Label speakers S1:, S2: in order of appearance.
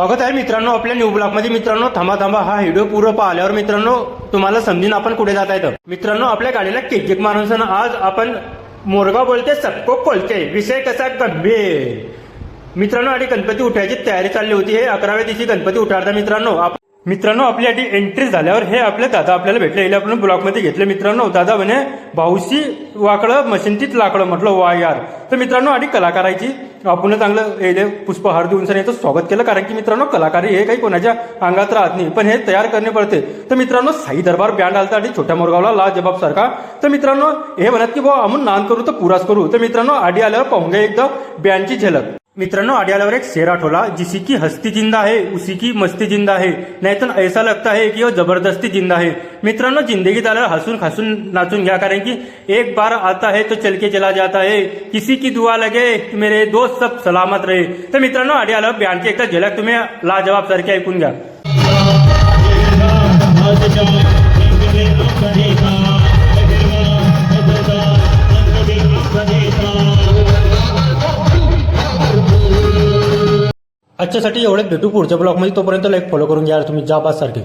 S1: स्वागत आहे मित्रांनो आपल्या न्यू ब्लॉकमध्ये मित्रांनो थांबा थांबा हा व्हिडिओ पूर्ण पाहिल्यावर मित्रांनो तुम्हाला समजून आपण कुठे जात आहे मित्रांनो आपल्या गाडीला केक केक मारून आज आपण मोरगाव बोलते सक्को बोलते. विषय कसा गंभीर. मित्रांनो आणि गणपती उठायची तयारी चालली होती. हे अकराव्या दिवशी गणपती उठारता मित्रांनो. आप- मित्रांनो आपली आधी एंट्री झाल्यावर हे आपले दादा आपल्याला भेटले. हे आपण ब्लॉकमध्ये घेतले. मित्रांनो दादा म्हणे भाऊशी वाकडं मशिनतीच लाकडं म्हटलं वा यार. तर मित्रांनो आधी कलाकाराची आपण चांगलं हे पुष्पहार देऊन सर याचं स्वागत केलं. कारण की मित्रांनो कलाकारी हे काही कोणाच्या अंगात राहत नाही. पण हे तयार करणे पडते. तर मित्रांनो साई दरबार बँड आलता आणि छोट्या मोरगावला ला जबाब सारखा. तर मित्रांनो हे म्हणत की भाऊ आम्ही नान करू तर पुराच करू. तर मित्रांनो आडी आल्यावर पाहून एकदा बँडची झलक. मित्रांनो आडी एक शेर आठवला जिसी की हस्ती जिंदा है उसी की मस्ती जिंदा है नाही तर ऐसा लगता है की वो जबरदस्ती जिंदा है. मित्रांनो जिंदगी आल्यावर हसून खासून नाचून घ्या कारण की एक बार आता है तो चल के चला जाता है. किसी की दुआ लगे मेरे दोस्त सब सलामत रहे. तर मित्रांनो आडी आल्यावर बँडची एकदा झलक तुम्ही लाजवाब सारखे ऐकून घ्या. आजच्यासाठी एवढंच भेटू पुढच्या ब्लॉगमध्ये. तोपर्यंत लाईक फॉलो करून घ्या. तुम्ही जाबासारखे